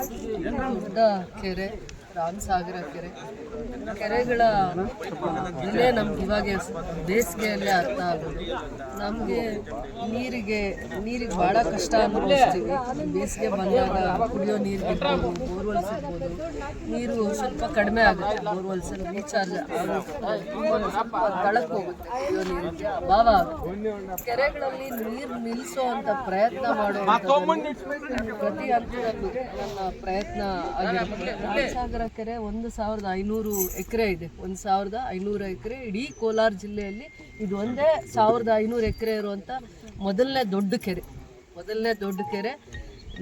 ದೊಡ್ಡ ಕೆರೆ ರಾಮಸಾಗರ ಕೆರೆ ಕೆರೆಗಳ ಬೆಲೆ ನಮ್ಗೆ ಇವಾಗ ಬೇಸಿಗೆಯಲ್ಲೇ ಅರ್ಥ ಆಗೋದು. ನಮಗೆ ನೀರಿಗೆ ನೀರಿಗೆ ಭಾಳ ಕಷ್ಟ ಅನುಭವಿಸ್ತೀವಿ. ಬೇಸಿಗೆ ಬಂದಾಗ ಕುಡಿಯೋ ನೀರು ಇರ್ಬೋದು, ಬೋರ್ವೆಲ್ ಸಿಗ್ಬೋದು. ನೀರು ಸ್ವಲ್ಪ ಕಡಿಮೆ ಆಗುತ್ತೆ ಬೋರ್ವೆಲ್ಸ್ ರೀಚಾರ್ಜ್ ಸ್ವಲ್ಪ ತಳಕ್ಕೆ ಹೋಗುತ್ತೆ ಆಗುತ್ತೆ ಕೆರೆಗಳಲ್ಲಿ ನೀರು ನಿಲ್ಲಿಸೋ ಅಂತ ಪ್ರಯತ್ನ ಮಾಡೋ ಪ್ರತಿ ಹಂತದಲ್ಲೂ ನನ್ನ ಪ್ರಯತ್ನ ಆಗಿರುತ್ತೆ. ರಾಮಸಾಗರ ಕೆರೆ ಒಂದು ಸಾವಿರದ ಐನೂರು ಎಕರೆ ಇದೆ. ಒಂದು ಸಾವಿರದ ಐನೂರು ಎಕರೆ ಇಡೀ ಕೋಲಾರ ಜಿಲ್ಲೆಯಲ್ಲಿ ಇದು ಒಂದೇ ಸಾವಿರದ ಐನೂರು ಎಕರೆ ಇರುವಂಥ ಮೊದಲನೇ ದೊಡ್ಡ ಕೆರೆ. ಮೊದಲನೇ ದೊಡ್ಡ ಕೆರೆ.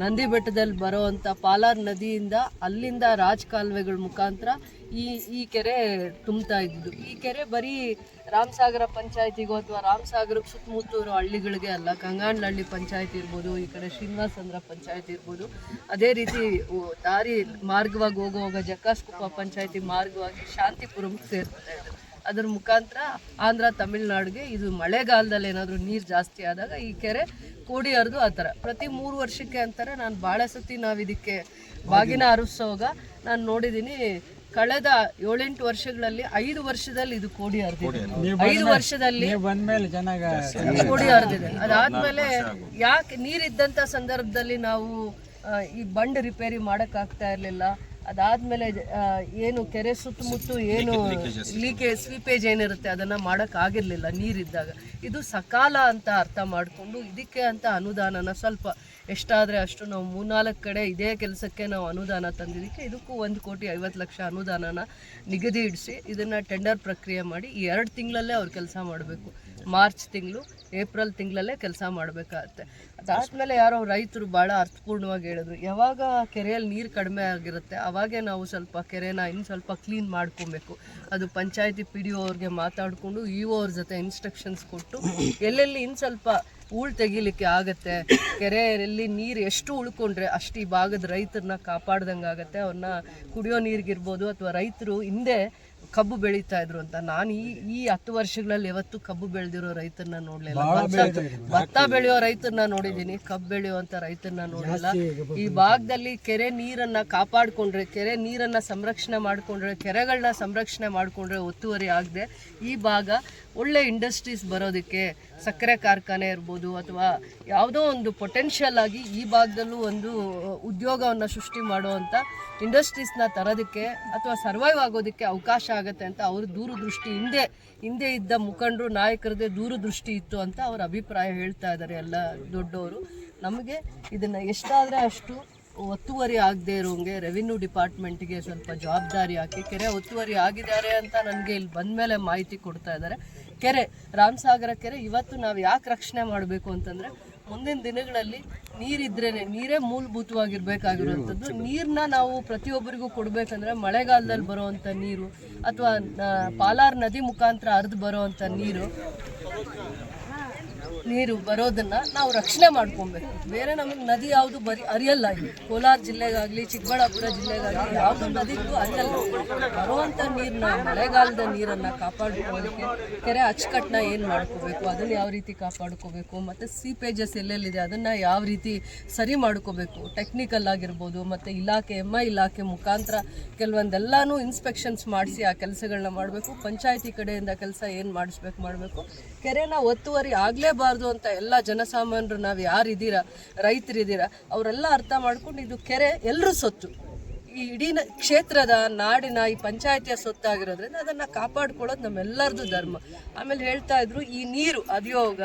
ನಂದಿ ಬೆಟ್ಟದಲ್ಲಿ ಬರುವಂಥ ಪಾಲಾರ್ ನದಿಯಿಂದ ಅಲ್ಲಿಂದ ರಾಜ್ ಕಾಲುವೆಗಳ ಮುಖಾಂತರ ಈ ಈ ಕೆರೆ ತುಂಬ್ತಾ ಇದ್ದಿದ್ದು. ಈ ಕೆರೆ ಬರೀ ರಾಮಸಾಗರ ಪಂಚಾಯತಿಗೋ ಅಥವಾ ರಾಮಸಾಗರ ಸುತ್ತಮುತ್ತ ಇರೋ ಹಳ್ಳಿಗಳಿಗೆ ಅಲ್ಲ ಕಂಗಾಂಡ್ಲಹಳ್ಳಿ ಪಂಚಾಯತ್ ಇರ್ಬೋದು, ಈ ಕಡೆ ಶ್ರೀನಿವಾಸಂದ್ರ ಪಂಚಾಯತ್ ಇರ್ಬೋದು, ಅದೇ ರೀತಿ ದಾರಿ ಮಾರ್ಗವಾಗಿ ಹೋಗುವಾಗ ಜಕ್ಕಾಸ್ಕುಪ್ಪ ಪಂಚಾಯತಿ ಮಾರ್ಗವಾಗಿ ಶಾಂತಿಪುರಂ ಸೇರ್ತದೆ ಅದ್ರ ಮುಖಾಂತರ ಆಂಧ್ರ ತಮಿಳ್ನಾಡಿಗೆ ಇದು ಮಳೆಗಾಲದಲ್ಲಿ ಏನಾದರೂ ನೀರು ಜಾಸ್ತಿ ಆದಾಗ ಈ ಕೆರೆ ಕೋಡಿ ಹರಿದು ಆ ಥರ. ಪ್ರತಿ ಮೂರು ವರ್ಷಕ್ಕೆ ಅಂತಾರೆ ನಾನು ಭಾಳ ಸತಿ ನಾವು ಇದಕ್ಕೆ ಬಾಗಿನ ಹರಿಸೋವಾಗ ನಾನು ನೋಡಿದ್ದೀನಿ ಕಳೆದ ಏಳೆಂಟು ವರ್ಷಗಳಲ್ಲಿ ಐದು ವರ್ಷದಲ್ಲಿ ಇದು ಕೋಡಿ ಹರಿದಿದೆ. ಐದು ವರ್ಷದಲ್ಲಿ ಕೋಡಿ ಹರಿದಿದೆ. ಅದಾದ್ಮೇಲೆ ಯಾಕೆ ನೀರಿದ್ದಂಥ ಸಂದರ್ಭದಲ್ಲಿ ನಾವು ಈ ಬಂಡ್ ರಿಪೇರಿ ಮಾಡೋಕ್ಕಾಗ್ತಾ ಇರಲಿಲ್ಲ? ಅದಾದ್ಮೇಲೆ ಏನು ಕೆರೆ ಸುತ್ತಮುತ್ತ ಏನು ಲೀಕೇಜ್ ಸ್ವೀಪೇಜ್ ಏನಿರುತ್ತೆ ಅದನ್ನ ಮಾಡೋಕ್ಕಾಗಿರಲಿಲ್ಲ ಆಗಿರ್ಲಿಲ್ಲ ನೀರಿದ್ದಾಗ. ಇದು ಸಕಾಲ ಅಂತ ಅರ್ಥ ಮಾಡಿಕೊಂಡು ಇದಕ್ಕೆ ಅಂತ ಅನುದಾನನ ಸ್ವಲ್ಪ ಎಷ್ಟಾದ್ರೆ ಅಷ್ಟು ನಾವು ಮೂರ್ನಾಲ್ಕು ಕಡೆ ಇದೇ ಕೆಲಸಕ್ಕೆ ನಾವು ಅನುದಾನ ತಂದಿದ್ದಕ್ಕೆ ಇದಕ್ಕೂ ಒಂದು ಕೋಟಿ ಐವತ್ತು ಲಕ್ಷ ಅನುದಾನನ ನಿಗದಿ ಇಡಿಸಿ ಇದನ್ನು ಟೆಂಡರ್ ಪ್ರಕ್ರಿಯೆ ಮಾಡಿ ಈ ಎರಡು ತಿಂಗಳಲ್ಲೇ ಅವ್ರು ಕೆಲಸ ಮಾಡಬೇಕು. ಮಾರ್ಚ್ ತಿಂಗಳು, ಏಪ್ರಿಲ್ ತಿಂಗಳಲ್ಲೇ ಕೆಲಸ ಮಾಡಬೇಕಾಗತ್ತೆ. ಅದಾದ್ಮೇಲೆ ಯಾರೋ ರೈತರು ಭಾಳ ಅರ್ಥಪೂರ್ಣವಾಗಿ ಹೇಳಿದ್ರು, ಯಾವಾಗ ಕೆರೆಯಲ್ಲಿ ನೀರು ಕಡಿಮೆ ಆಗಿರುತ್ತೆ, ಅವಾಗೇ ನಾವು ಸ್ವಲ್ಪ ಕೆರೆನ ಇನ್ನು ಸ್ವಲ್ಪ ಕ್ಲೀನ್ ಮಾಡ್ಕೊಬೇಕು. ಅದು ಪಂಚಾಯತಿ ಪಿ ಡಿ ಅವ್ರಿಗೆ ಮಾತಾಡಿಕೊಂಡು ಇ ಒ ಅವ್ರ ಜೊತೆ ಇನ್ಸ್ಟ್ರಕ್ಷನ್ಸ್ ಕೊಟ್ಟು ಎಲ್ಲೆಲ್ಲಿ ಇನ್ನು ಸ್ವಲ್ಪ ಹೂಳು ತೆಗಿಲಿಕ್ಕೆ ಆಗುತ್ತೆ, ಕೆರೆಯಲ್ಲಿ ನೀರು ಎಷ್ಟು ಉಳ್ಕೊಂಡ್ರೆ ಅಷ್ಟು ಈ ಭಾಗದ ರೈತರನ್ನ ಕಾಪಾಡ್ದಂಗೆ ಆಗುತ್ತೆ ಅವ್ರನ್ನ ಕುಡಿಯೋ ನೀರಿಗಿರ್ಬೋದು ಅಥವಾ ರೈತರು ಹಿಂದೆ ಕಬ್ಬು ಬೆಳೀತಾ ಇದ್ರು ಅಂತ. ನಾನು ಈ ಈ ಹತ್ತು ವರ್ಷಗಳಲ್ಲಿ ಯಾವತ್ತು ಕಬ್ಬು ಬೆಳೆದಿರೋ ರೈತರನ್ನ ನೋಡ್ಲಿಲ್ಲ. ಭತ್ತ ಭತ್ತ ಬೆಳೆಯೋ ರೈತರನ್ನ ನೋಡಿದ್ದೀನಿ ಕಬ್ಬು ಬೆಳೆಯುವಂತ ರೈತರನ್ನ ನೋಡಿಲ್ಲ ಈ ಭಾಗದಲ್ಲಿ ಕೆರೆ ನೀರನ್ನ ಕಾಪಾಡ್ಕೊಂಡ್ರೆ ಕೆರೆ ನೀರನ್ನ ಸಂರಕ್ಷಣೆ ಮಾಡ್ಕೊಂಡ್ರೆ ಕೆರೆಗಳನ್ನ ಸಂರಕ್ಷಣೆ ಮಾಡ್ಕೊಂಡ್ರೆ ಒತ್ತುವರಿ ಆಗದೆ ಈ ಭಾಗ ಒಳ್ಳೆ ಇಂಡಸ್ಟ್ರೀಸ್ ಬರೋದಕ್ಕೆ ಸಕ್ಕರೆ ಕಾರ್ಖಾನೆ ಇರ್ಬೋದು ಅಥವಾ ಯಾವುದೋ ಒಂದು ಪೊಟೆನ್ಷಿಯಲ್ ಆಗಿ ಈ ಭಾಗದಲ್ಲೂ ಒಂದು ಉದ್ಯೋಗವನ್ನು ಸೃಷ್ಟಿ ಮಾಡುವಂಥ ಇಂಡಸ್ಟ್ರೀಸ್ನ ತರೋದಕ್ಕೆ ಅಥವಾ ಸರ್ವೈವ್ ಆಗೋದಕ್ಕೆ ಅವಕಾಶ ಆಗುತ್ತೆ ಅಂತ ಅವ್ರ ದೂರದೃಷ್ಟಿ ಹಿಂದೆ ಹಿಂದೆ ಇದ್ದ ಮುಖಂಡರು, ನಾಯಕರದೇ ದೂರದೃಷ್ಟಿ ಇತ್ತು ಅಂತ ಅವರ ಅಭಿಪ್ರಾಯ ಹೇಳ್ತಾ ಇದ್ದಾರೆ ಎಲ್ಲ ದೊಡ್ಡವರು. ನಮಗೆ ಇದನ್ನು ಎಷ್ಟಾದರೆ ಅಷ್ಟು ಒತ್ತುವರಿ ಆಗದೆ ಇರೋಂಗೆ ರೆವಿನ್ಯೂ ಡಿಪಾರ್ಟ್ಮೆಂಟ್ಗೆ ಸ್ವಲ್ಪ ಜವಾಬ್ದಾರಿ ಹಾಕಿ ಕೆರೆ ಒತ್ತುವರಿ ಆಗಿದ್ದಾರೆ ಅಂತ ನನಗೆ ಇಲ್ಲಿ ಬಂದ ಮೇಲೆ ಮಾಹಿತಿ ಕೊಡ್ತಾ ಇದ್ದಾರೆ. ಕೆರೆ ರಾಮಸಾಗರ ಕೆರೆ ಇವತ್ತು ನಾವು ಯಾಕೆ ರಕ್ಷಣೆ ಮಾಡಬೇಕು ಅಂತಂದರೆ ಮುಂದಿನ ದಿನಗಳಲ್ಲಿ ನೀರಿದ್ರೇ ನೀರೇ ಮೂಲಭೂತವಾಗಿರ್ಬೇಕಾಗಿರುವಂಥದ್ದು ನೀರನ್ನ ನಾವು ಪ್ರತಿಯೊಬ್ಬರಿಗೂ ಕೊಡಬೇಕಂದ್ರೆ ಮಳೆಗಾಲದಲ್ಲಿ ಬರುವಂಥ ನೀರು ಅಥವಾ ಪಾಲಾರ್ ನದಿ ಮುಖಾಂತರ ಹರಿದು ಬರುವಂಥ ನೀರು ನೀರು ಬರೋದನ್ನ ನಾವು ರಕ್ಷಣೆ ಮಾಡ್ಕೊಬೇಕು. ಬೇರೆ ನಮಗೆ ನದಿ ಯಾವುದು ಬರಿ ಅರಿಯಲ್ಲ ಕೋಲಾರ ಜಿಲ್ಲೆಗಾಗಲಿ, ಚಿಕ್ಕಬಳ್ಳಾಪುರ ಜಿಲ್ಲೆಗಾಗಲಿ ಯಾವುದು ನದಿಗೂ ಅರಿಯಲ್ಲ. ಬರುವಂಥ ನೀರನ್ನ ಮಳೆಗಾಲದ ನೀರನ್ನು ಕಾಪಾಡ್ಕೊಳ್ಳೋದಕ್ಕೆ ಕೆರೆ ಅಚ್ಚುಕಟ್ಟನ್ನ ಏನು ಮಾಡ್ಕೋಬೇಕು, ಅದನ್ನು ಯಾವ ರೀತಿ ಕಾಪಾಡ್ಕೋಬೇಕು, ಮತ್ತು ಸೀಪೇಜಸ್ ಎಲ್ಲೆಲ್ಲಿದೆ, ಅದನ್ನು ಯಾವ ರೀತಿ ಸರಿ ಮಾಡ್ಕೋಬೇಕು ಟೆಕ್ನಿಕಲ್ ಆಗಿರ್ಬೋದು, ಮತ್ತು ಇಲಾಖೆ ಎಂ ಐ ಇಲಾಖೆ ಮುಖಾಂತರ ಕೆಲವೊಂದೆಲ್ಲನೂ ಇನ್ಸ್ಪೆಕ್ಷನ್ಸ್ ಮಾಡಿಸಿ ಆ ಕೆಲಸಗಳನ್ನ ಮಾಡಬೇಕು. ಪಂಚಾಯತಿ ಕಡೆಯಿಂದ ಕೆಲಸ ಏನು ಮಾಡಿಸ್ಬೇಕು ಮಾಡಬೇಕು. ಕೆರೆನ ಒತ್ತುವರಿ ಆಗಲೇಬಾರ್ದು. ಅಂತ ಎಲ್ಲ ಜನಸಾಮಾನ್ಯರು ನಾವು ಯಾರಿದ್ದೀರಾ? ರೈತರಿದ್ದೀರಾ? ಅವರೆಲ್ಲ ಅರ್ಥ ಮಾಡ್ಕೊಂಡು ಇದು ಕೆರೆ ಎಲ್ಲರೂ ಸೊತ್ತು. ಈ ಇಡೀ ಕ್ಷೇತ್ರದ ನಾಡಿನ ಈ ಪಂಚಾಯತಿಯ ಸೊತ್ತಾಗಿರೋದ್ರಿಂದ ಅದನ್ನು ಕಾಪಾಡ್ಕೊಳ್ಳೋದು ನಮ್ಮೆಲ್ಲರದು ಧರ್ಮ. ಆಮೇಲೆ ಹೇಳ್ತಾ ಇದ್ರು ಈ ನೀರು ಅಭಿಯೋಗ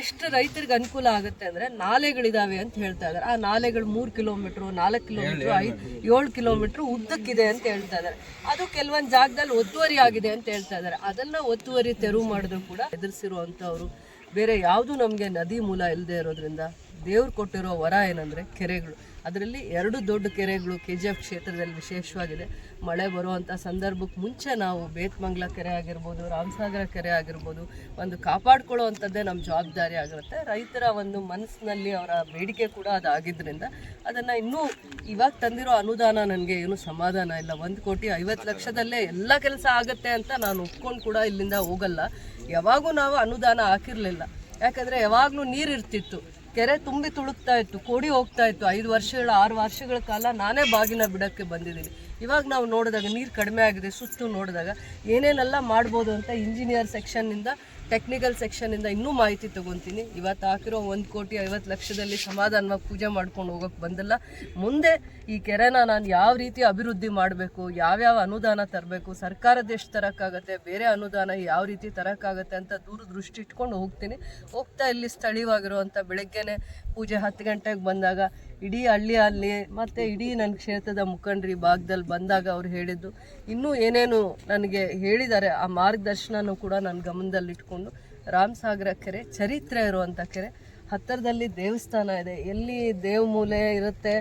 ಎಷ್ಟು ರೈತರಿಗೆ ಅನುಕೂಲ ಆಗುತ್ತೆ ಅಂದರೆ ನಾಲೆಗಳಿದ್ದಾವೆ ಅಂತ ಹೇಳ್ತಾ ಇದ್ದಾರೆ ಆ ನಾಲೆಗಳು ಮೂರು ಕಿಲೋಮೀಟ್ರು ನಾಲ್ಕು ಕಿಲೋಮೀಟ್ರು ಐದು ಏಳು ಕಿಲೋಮೀಟ್ರು ಉದ್ದಕ್ಕಿದೆ ಅಂತ ಹೇಳ್ತಾ ಇದ್ದಾರೆ ಅದು ಕೆಲವೊಂದು ಜಾಗದಲ್ಲಿ ಒತ್ತುವರಿ ಆಗಿದೆ ಅಂತ ಹೇಳ್ತಾ ಇದ್ದಾರೆ ಅದನ್ನು ಒತ್ತುವರಿ ತೆರವು ಮಾಡಿದ್ರು ಕೂಡ ಎದುರಿಸಿರುವಂಥವ್ರು ಬೇರೆ ಯಾವುದು ನಮಗೆ ನದಿ ಮೂಲ ಇಲ್ಲದೆ ಇರೋದ್ರಿಂದ ದೇವ್ರು ಕೊಟ್ಟಿರೋ ವರ ಏನಂದರೆ ಕೆರೆಗಳು. ಅದರಲ್ಲಿ ಎರಡು ದೊಡ್ಡ ಕೆರೆಗಳು ಕೆ ಜಿ ಎಫ್ ಕ್ಷೇತ್ರದಲ್ಲಿ ವಿಶೇಷವಾಗಿದೆ. ಮಳೆ ಬರುವಂಥ ಸಂದರ್ಭಕ್ಕೆ ಮುಂಚೆ ನಾವು ಬೇತ್ಮಂಗ್ಲ ಕೆರೆ ಆಗಿರ್ಬೋದು, ರಾಮಸಾಗರ ಕೆರೆ ಆಗಿರ್ಬೋದು, ಒಂದು ಕಾಪಾಡ್ಕೊಳ್ಳುವಂಥದ್ದೇ ನಮ್ಮ ಜವಾಬ್ದಾರಿ ಆಗಿರುತ್ತೆ. ರೈತರ ಒಂದು ಮನಸ್ಸಿನಲ್ಲಿ ಅವರ ಬೇಡಿಕೆ ಕೂಡ ಅದಾಗಿದ್ದರಿಂದ ಅದನ್ನು ಇನ್ನೂ ಇವಾಗ ತಂದಿರೋ ಅನುದಾನ ನನಗೆ ಏನು ಸಮಾಧಾನ ಇಲ್ಲ. ಒಂದು ಕೋಟಿ ಐವತ್ತು ಲಕ್ಷದಲ್ಲೇ ಎಲ್ಲ ಕೆಲಸ ಆಗುತ್ತೆ ಅಂತ ನಾನು ಒಪ್ಕೊಂಡು ಕೂಡ ಇಲ್ಲಿಂದ ಹೋಗಲ್ಲ. ಯಾವಾಗೂ ನಾವು ಅನುದಾನ ಹಾಕಿರಲಿಲ್ಲ. ಯಾಕಂದರೆ ಯಾವಾಗಲೂ ನೀರು ಇರ್ತಿತ್ತು. ಕೆರೆ ತುಂಬಿ ತುಳುಕ್ತಾ ಇತ್ತು, ಕೋಡಿ ಹೋಗ್ತಾ ಇತ್ತು. ಐದು ವರ್ಷಗಳ, ಆರು ವರ್ಷಗಳ ಕಾಲ ನಾನೇ ಬಾಗಿನ ಬಿಡಕ್ಕೆ ಬಂದಿದ್ದೀನಿ. ಇವಾಗ ನಾವು ನೋಡಿದಾಗ ನೀರು ಕಡಿಮೆ ಆಗಿದೆ, ಸುತ್ತು ನೋಡಿದಾಗ ಏನೇನೆಲ್ಲ ಮಾಡ್ಬೋದು ಅಂತ ಇಂಜಿನಿಯರ್ ಸೆಕ್ಷನ್ನಿಂದ ಟೆಕ್ನಿಕಲ್ ಸೆಕ್ಷನಿಂದ ಇನ್ನೂ ಮಾಹಿತಿ ತಗೊತೀನಿ. ಇವತ್ತು ಹಾಕಿರೋ ಒಂದು ಕೋಟಿ ಐವತ್ತು ಲಕ್ಷದಲ್ಲಿ ಸಮಾಧಾನವಾಗಿ ಪೂಜೆ ಮಾಡ್ಕೊಂಡು ಹೋಗೋಕೆ ಬಂದಿಲ್ಲ. ಮುಂದೆ ಈ ಕೆರೆನ ನಾನು ಯಾವ ರೀತಿ ಅಭಿವೃದ್ಧಿ ಮಾಡಬೇಕು, ಯಾವ್ಯಾವ ಅನುದಾನ ತರಬೇಕು, ಸರ್ಕಾರದ ಎಷ್ಟು ತರೋಕ್ಕಾಗತ್ತೆ, ಬೇರೆ ಅನುದಾನ ಯಾವ ರೀತಿ ತರೋಕ್ಕಾಗತ್ತೆ ಅಂತ ದೂರ ದೃಷ್ಟಿ ಇಟ್ಕೊಂಡು ಹೋಗ್ತೀನಿ. ಹೋಗ್ತಾ ಇಲ್ಲಿ ಸ್ಥಳೀಯವಾಗಿರುವಂಥ ಬೆಳಗ್ಗೆನೆ ಪೂಜೆ ಹತ್ತು ಗಂಟೆಗೆ ಬಂದಾಗ ಇಡೀ ಹಳ್ಳಿಯಲ್ಲಿ ಮತ್ತು ಇಡೀ ನನ್ನ ಕ್ಷೇತ್ರದ ಮುಖಂಡ್ರಿ ಈ ಭಾಗದಲ್ಲಿ ಬಂದಾಗ ಅವ್ರು ಹೇಳಿದ್ದು. ಇನ್ನೂ ಏನೇನು ನನಗೆ ಹೇಳಿದ್ದಾರೆ ಆ ಮಾರ್ಗದರ್ಶನನೂ ಕೂಡ ನನ್ನ ಗಮನದಲ್ಲಿಟ್ಕೊಂಡು ರಾಮಸಾಗರ ಕೆರೆ ಚರಿತ್ರೆ ಇರುವಂಥ ಕೆರೆ. ಹತ್ತಿರದಲ್ಲಿ ದೇವಸ್ಥಾನ ಇದೆ. ಎಲ್ಲಿ ದೇವ್ ಮೂಲೆ ಇರುತ್ತೆ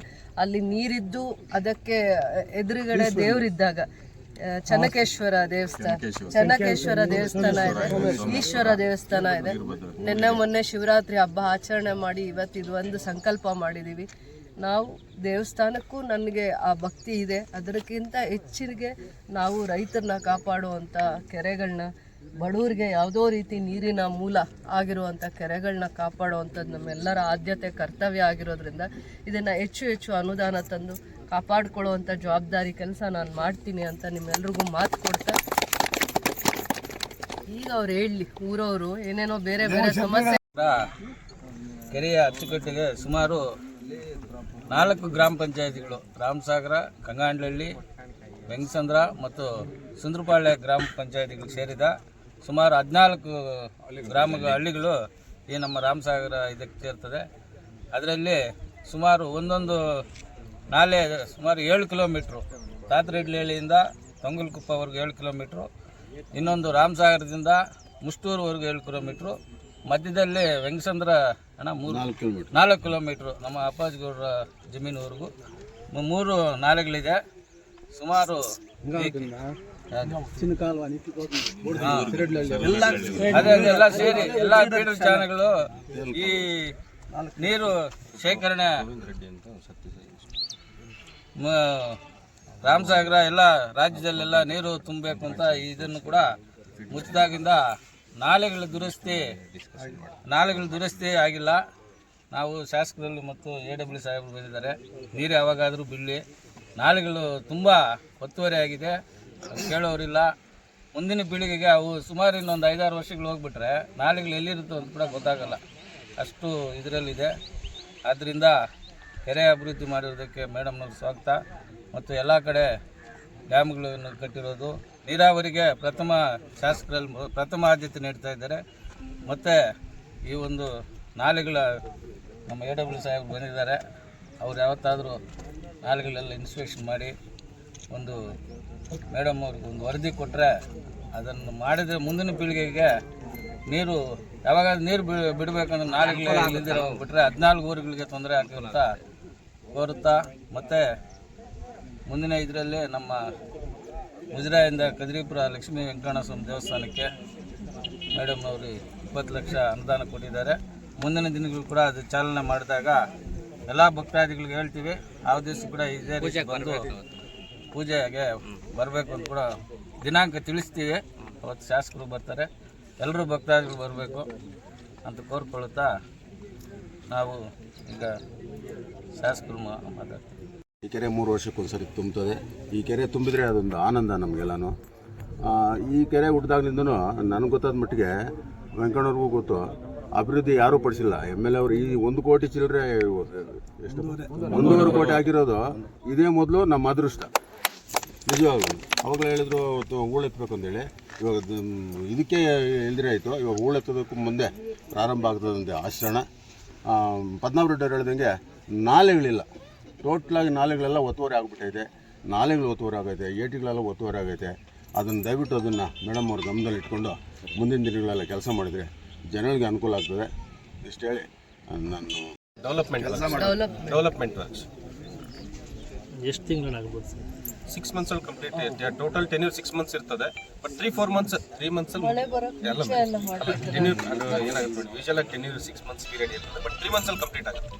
ಅಲ್ಲಿ ನೀರಿದ್ದು ಅದಕ್ಕೆ ಎದುರುಗಡೆ ದೇವರಿದ್ದಾಗ ಚನ್ನಕೇಶ್ವರ ದೇವಸ್ಥಾನ. ಚನ್ನಕೇಶ್ವರ. ದೇವಸ್ಥಾನ ಇದೆ. ಈಶ್ವರ ದೇವಸ್ಥಾನ ಇದೆ. ನಿನ್ನೆ ಮೊನ್ನೆ ಶಿವರಾತ್ರಿ ಹಬ್ಬ ಆಚರಣೆ ಮಾಡಿ ಇವತ್ತು ಒಂದು ಸಂಕಲ್ಪ ಮಾಡಿದ್ದೀವಿ ನಾವು ದೇವಸ್ಥಾನಕ್ಕೂ ನನಗೆ ಆ ಭಕ್ತಿ ಇದೆ. ಅದಕ್ಕಿಂತ ಹೆಚ್ಚಿಗೆ ನಾವು ರೈತರನ್ನ ಕಾಪಾಡುವಂಥ ಕೆರೆಗಳನ್ನ ಬಡವರಿಗೆ ಯಾವುದೋ ರೀತಿ ನೀರಿನ ಮೂಲ ಆಗಿರುವಂಥ ಕೆರೆಗಳನ್ನ ಕಾಪಾಡುವಂಥದ್ದು ನಮ್ಮೆಲ್ಲರ ಆದ್ಯತೆ ಕರ್ತವ್ಯ ಆಗಿರೋದ್ರಿಂದ ಇದನ್ನು ಹೆಚ್ಚು ಹೆಚ್ಚು ಅನುದಾನ ತಂದು ಕಾಪಾಡ್ಕೊಳ್ಳುವಂಥ ಜವಾಬ್ದಾರಿ ಕೆಲಸ ನಾನು ಮಾಡ್ತೀನಿ ಅಂತ ನಿಮ್ಮೆಲ್ರಿಗೂ ಮಾತು ಕೊಡ್ತಾ ಈಗ ಅವ್ರು ಹೇಳಲಿ ಊರವರು ಏನೇನೋ ಬೇರೆ ಬೇರೆ ಸಮಸ್ಯೆ ಕೆರೆಯ ಅಚ್ಚುಕಟ್ಟಿಗೆ ಸುಮಾರು ನಾಲ್ಕು ಗ್ರಾಮ ಪಂಚಾಯತಿಗಳು. ರಾಮಸಾಗರ ಕಂಗಾಂಡಳ್ಳಿ ಬೆಂಗಸಂದ್ರ ಮತ್ತು ಸುಂದ್ರಪಾಳ್ಯ ಗ್ರಾಮ ಪಂಚಾಯತಿಗಳು ಸೇರಿದ ಸುಮಾರು ಹದಿನಾಲ್ಕು ಗ್ರಾಮ ಹಳ್ಳಿಗಳು ಈ ನಮ್ಮ ರಾಮಸಾಗರ ಇದಕ್ಕೆ ಸೇರ್ತದೆ. ಅದರಲ್ಲಿ ಸುಮಾರು ಒಂದೊಂದು ನಾಲೆ, ಸುಮಾರು ಏಳು ಕಿಲೋಮೀಟ್ರು ತಾತರೆಡ್ಲಹಳ್ಳಿಯಿಂದ ತೊಂಗಲ್ಕುಪ್ಪವರೆಗೂ ಏಳು ಕಿಲೋಮೀಟ್ರು, ಇನ್ನೊಂದು ರಾಮಸಾಗರದಿಂದ ಮುಷ್ಟೂರುವರೆಗೂ ಏಳು ಕಿಲೋಮೀಟ್ರು ಮಧ್ಯದಲ್ಲಿ ವೆಂಕಸಂದ್ರ ಅಣ್ಣ ಮೂರು ನಾಲ್ಕು ಕಿಲೋಮೀಟ್ರು ನಮ್ಮ ಅಪ್ಪಾಜಿ ಗೌಡ್ರ ಜಮೀನುವರೆಗೂ ಮೂ- ಮೂರು ನಾಲೆಗಳಿದೆ. ಸುಮಾರು ಅದೇ ಎಲ್ಲ ಸೇರಿ. ಎಲ್ಲ ಬೀಡು ಚಾನಗಳು ಈ ನೀರು ಶೇಖರಣೆ ಮ- ರಾಮಸಾಗರ ಎಲ್ಲ ರಾಜ್ಯದಲ್ಲೆಲ್ಲ ನೀರು ತುಂಬಬೇಕು ಅಂತ ಇದನ್ನು ಕೂಡ ಮುಚ್ಚಿದಾಗಿಂದ ನಾಲೆಗಳ ದುರಸ್ತಿ ನಾಲೆಗಳ ದುರಸ್ತಿ ಆಗಿಲ್ಲ. ನಾವು ಶಾಸಕರಲ್ಲಿ ಮತ್ತು ಎ ಡಬ್ಲ್ಯೂ ಸಾಹೇಬರು ಬಂದಿದ್ದಾರೆ. ನೀರು ಯಾವಾಗಾದರೂ ಬಿಡಲಿ ನಾಲೆಗಳು ತುಂಬ ಒತ್ತುವರಿ ಆಗಿದೆ. ಕೇಳೋರಿಲ್ಲ. ಮುಂದಿನ ಪೀಳಿಗೆಗೆ ಅವು ಸುಮಾರು ಇನ್ನೊಂದು ಐದಾರು ವರ್ಷಗಳು ಹೋಗ್ಬಿಟ್ರೆ ನಾಲೆಗಳು ಎಲ್ಲಿರುತ್ತೋ ಅಂತ ಕೂಡ ಗೊತ್ತಾಗಲ್ಲ. ಅಷ್ಟು ಇದರಲ್ಲಿದೆ. ಆದ್ದರಿಂದ ಕೆರೆ ಅಭಿವೃದ್ಧಿ ಮಾಡಿರೋದಕ್ಕೆ ಮೇಡಮ್ನವ್ರ ಸ್ವಾಗತ. ಮತ್ತು ಎಲ್ಲ ಕಡೆ ಡ್ಯಾಮ್ಗಳನ್ನು ಕಟ್ಟಿರೋದು. ನೀರಾವರಿಗೆ ಪ್ರಥಮ ಶಾಸಕರಲ್ಲಿ ಪ್ರಥಮ ಆದ್ಯತೆ ನೀಡ್ತಾ ಇದ್ದಾರೆ. ಮತ್ತು ಈ ಒಂದು ನಾಲೆಗಳ ನಮ್ಮ ಎ ಡಬ್ಲ್ಯೂ ಸಾಹೇಬ್ ಬಂದಿದ್ದಾರೆ. ಅವ್ರು ಯಾವತ್ತಾದರೂ ನಾಲೆಗಳೆಲ್ಲ ಇನ್ಸ್ಪೆಕ್ಷನ್ ಮಾಡಿ ಒಂದು ಮೇಡಮ್ ಅವ್ರಿಗೆ ಒಂದು ವರದಿ ಕೊಟ್ಟರೆ ಅದನ್ನು ಮಾಡಿದರೆ ಮುಂದಿನ ಪೀಳಿಗೆಗೆ ನೀರು ಯಾವಾಗ ನೀರು ಬಿ ಬಿಡಬೇಕಂದ್ರೆ ನಾಲೆಗಳು ಇಲ್ಲದಿರೋ ಬಿಟ್ಟರೆ ಹದಿನಾಲ್ಕು ಊರುಗಳಿಗೆ ತೊಂದರೆ ಅಂತ ಕೋರುತ್ತಾ ಮತ್ತು ಮುಂದಿನ ಇದರಲ್ಲಿ ನಮ್ಮ ಮುಜರಾಯಿಂದ ಕದ್ರಿಪುರ ಲಕ್ಷ್ಮೀ ವೆಂಕಟರಮಣ ಸ್ವಾಮಿ ದೇವಸ್ಥಾನಕ್ಕೆ ಮೇಡಮ್ ಅವರು ಇಪ್ಪತ್ತು ಲಕ್ಷ ಅನುದಾನ ಕೊಟ್ಟಿದ್ದಾರೆ. ಮುಂದಿನ ದಿನಗಳು ಕೂಡ ಅದು ಚಾಲನೆ ಮಾಡಿದಾಗ ಎಲ್ಲ ಭಕ್ತಾದಿಗಳಿಗೆ ಹೇಳ್ತೀವಿ. ಆ ದಿವಸ ಕೂಡ ಇದೇ ರೀತಿ ಬಂದು ಪೂಜೆಗೆ ಬರಬೇಕು ಅಂತ ಕೂಡ ದಿನಾಂಕ ತಿಳಿಸ್ತೀವಿ. ಅವತ್ತು ಶಾಸಕರು ಬರ್ತಾರೆ. ಎಲ್ಲರೂ ಭಕ್ತಾದಿಗಳು ಬರಬೇಕು ಅಂತ ಕೋರ್ಕೊಳ್ಳುತ್ತಾ ನಾವು ಈಗ ಶಾಸಕರು ಮಾ- ಮಾತಾಡ್ತೀವಿ. ಈ ಕೆರೆ ಮೂರು ವರ್ಷಕ್ಕೊಂದ್ಸರಿ ತುಂಬುತ್ತದೆ. ಈ ಕೆರೆ ತುಂಬಿದ್ರೆ ಅದೊಂದು ಆನಂದ ನಮಗೆಲ್ಲನೂ. ಈ ಕೆರೆ ಹುಟ್ಟಿದಾಗ್ಲಿಂದನೂ ನನಗೆ ಗೊತ್ತಾದ ಮಟ್ಟಿಗೆ ವೆಂಕಣ್ಣವ್ರಿಗೂ ಗೊತ್ತು, ಅಭಿವೃದ್ಧಿ ಯಾರೂ ಪಡಿಸಿಲ್ಲ. ಎಂ ಎಲ್ ಅವರು ಈ ಒಂದು ಕೋಟಿ ಚಿಲ್ಲರೆ ಎಷ್ಟು? ಒಂದೂವರೆ ಕೋಟಿ ಆಗಿರೋದು ಇದೇ ಮೊದಲು ನಮ್ಮ ಅದೃಷ್ಟ. ನಿಜವಾಗ್ಲೂ. ಅವಾಗಲೇ ಹೇಳಿದ್ರು ಹೂಳೆತ್ತಬೇಕು ಅಂತೇಳಿ ಇವಾಗ ಇದಕ್ಕೆ ಎಲ್ದಿರ ಆಯಿತು. ಇವಾಗ ಹೂಳೆತ್ತೋದಕ್ಕೂ ಮುಂದೆ ಪ್ರಾರಂಭ ಆಗ್ತದಂತೆ ಆಶ್ರಣ ಪದ್ಮನಾಭ ರೆಡ್ಡಿ ಅವ್ರು ಹೇಳ್ದಂಗೆ ನಾಲೆಗಳಿಲ್ಲ. ಟೋಟ್ಲಾಗಿ ನಾಲೆಗಳೆಲ್ಲ ಒತ್ತುವರಿ ಆಗಿಬಿಟ್ಟೈತೆ. ನಾಲೆಗಳು ಒತ್ತುವರಿ ಆಗೈತೆ ಏಟಿಗಳೆಲ್ಲ ಒತ್ತುವರಿ ಆಗೈತೆ. ಅದನ್ನು ದಯವಿಟ್ಟು ಅದನ್ನು ಮೇಡಮ್ ಅವ್ರ ಗಮನದಲ್ಲಿ ಇಟ್ಕೊಂಡು ಮುಂದಿನ ದಿನಗಳೆಲ್ಲ ಕೆಲಸ ಮಾಡಿದರೆ ಜನಗಳಿಗೆ ಅನುಕೂಲ ಆಗ್ತದೆ. ಇಷ್ಟು ಹೇಳಿ ನಾನು ಡೆವಲಪ್ಮೆಂಟ್ ಡೆವಲಪ್ ಡೆವಲಪ್ಮೆಂಟ್ ವರ್ಕ್ಸ್ ಎಷ್ಟು ತಿಂಗಳಾಗ್ಬೋದು ಸರ್? ಸಿಕ್ಸ್ ಮಂತ್ಸ್ ಅಲ್ಲಿ complete total tenure six months ಇರ್ತದೆ. But three four months three months ಅಲ್ಲಿ ಮಳೆ ಬರೋಕ್ಕೆ ಎಲ್ಲ ಟೆನ್ಯೂರ್ ಅದು ಏನಾಗುತ್ತೆ? ಟೆನ್ಯೂರ್ ಸಿಕ್ಸ್ ಮಂತ್ಸ್ ಪೀರಿಯಡ್ ಇರ್ತದೆ. ಬಟ್ ತ್ರೀ ಮಂತ್ಸ್ ಅಲ್ಲಿ ಕಂಪ್ಲೀಟ್ ಆಗುತ್ತೆ.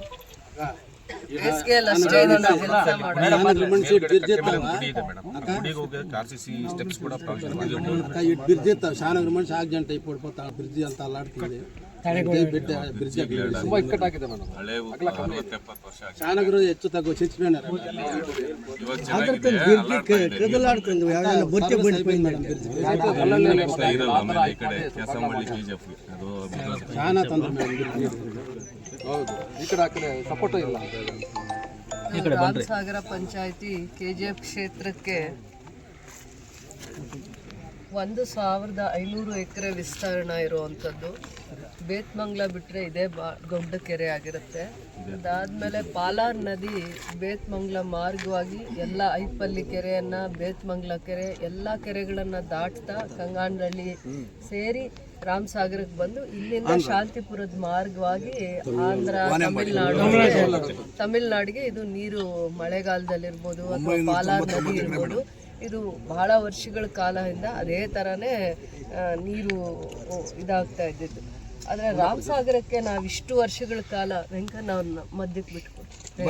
ಬೇಸಿಗೆಯಲ್ಲಿ ಅಷ್ಟೇ ಕೆಲಸ ಮಾಡೋದು ಮೇಲ್ಗಡೆ ಕಟ್ಟೆ ಮೇಲೆ ಒಂದು ಗುಡಿ ಇದೆ ಮೇಡಮ್ ಗುಡಿಗೆ ಹೋಗೋದಕ್ಕೆ ಆರ್ ಸಿ ಸಿ ಸ್ಟೆಪ್ಸ್ ಕೂಡ ಪ್ರಾವಿಷನ್ ಮಾಡಿದ್ದೀವಿ ಇಟ್ಟು ಬಿರ್ಜಿ ಶಾನಗ್ರ ಮನುಷ್ಯ ಆಕ್ಸಿಡೆಂಟ್ ಟೈಪ್ ಪಡ್ಬೋತ ಬ್ರಿಡ್ಜ್ ಅಂತ ಅಲ್ಲಾಡ್ತಿದೆ ತುಂಬಾ ಇಕ್ಕಟ್ಟಾಗಿದೆ ಮೇಡಮ್ ಹಳೆ ಅರವತ್ತು ಎಪ್ಪತ್ತು ವರ್ಷ ಆಗಿದೆ. ಶಾನಗರು ಹೆಚ್ಚು ತಗೋ. ಶಾನ ತಂದ್ರೆ ಹೌದು. ಈ ಕಡೆ ಆ ಕಡೆ ಸಪೋರ್ಟ್ ಇಲ್ಲ. ರಾಮಸಾಗರ ಪಂಚಾಯತಿ ಕೆ ಜಿ ಎಫ್ ಕ್ಷೇತ್ರಕ್ಕೆ ಒಂದು ಸಾವಿರದ ಐನೂರು ಎಕರೆ ವಿಸ್ತರಣ ಇರುವಂಥದ್ದು. ಬೇತ್ಮಂಗ್ಲ ಬಿಟ್ಟರೆ ಇದೇ ಬಾ ದೊಡ್ಡ ಕೆರೆ ಆಗಿರುತ್ತೆ. ಅದಾದಮೇಲೆ ಪಾಲಾರ್ ನದಿ ಬೇತ್ಮಂಗ್ಲ ಮಾರ್ಗವಾಗಿ ಎಲ್ಲ ಐಪಲ್ಲಿ ಕೆರೆಯನ್ನು ಬೇತ್ಮಂಗ್ಲ ಕೆರೆ ಎಲ್ಲ ಕೆರೆಗಳನ್ನು ದಾಟ್ತಾ ಕಂಗಾಂಡಳ್ಳಿ ಸೇರಿ ರಾಮಸಾಗರಕ್ಕೆ ಬಂದು ಇಲ್ಲಿಂದ ಶಾಂತಿಪುರದ ಮಾರ್ಗವಾಗಿ ಆಂಧ್ರ ತಮಿಳ್ನಾಡು. ತಮಿಳ್ನಾಡಿಗೆ ಇದು ನೀರು ಮಳೆಗಾಲದಲ್ಲಿರ್ಬೋದು ಅಥವಾ ಪಾಲಾರ್ ನದಿ ಇರ್ಬೋದು. ಇದು ಬಹಳ ವರ್ಷಗಳ ಕಾಲದಿಂದ ಅದೇ ಥರನೇ ನೀರು ಇದಾಗ್ತಾ ಇದ್ದಿದ್ದು. ಆದರೆ ರಾಮಸಾಗರಕ್ಕೆ ನಾವು ಇಷ್ಟು ವರ್ಷಗಳ ಕಾಲ ವೆಂಕಣ್ಣ ಅವ್ರನ್ನ ಮಧ್ಯಕ್ಕೆ ಬಿಟ್ಕೊಡ್ತೀವಿ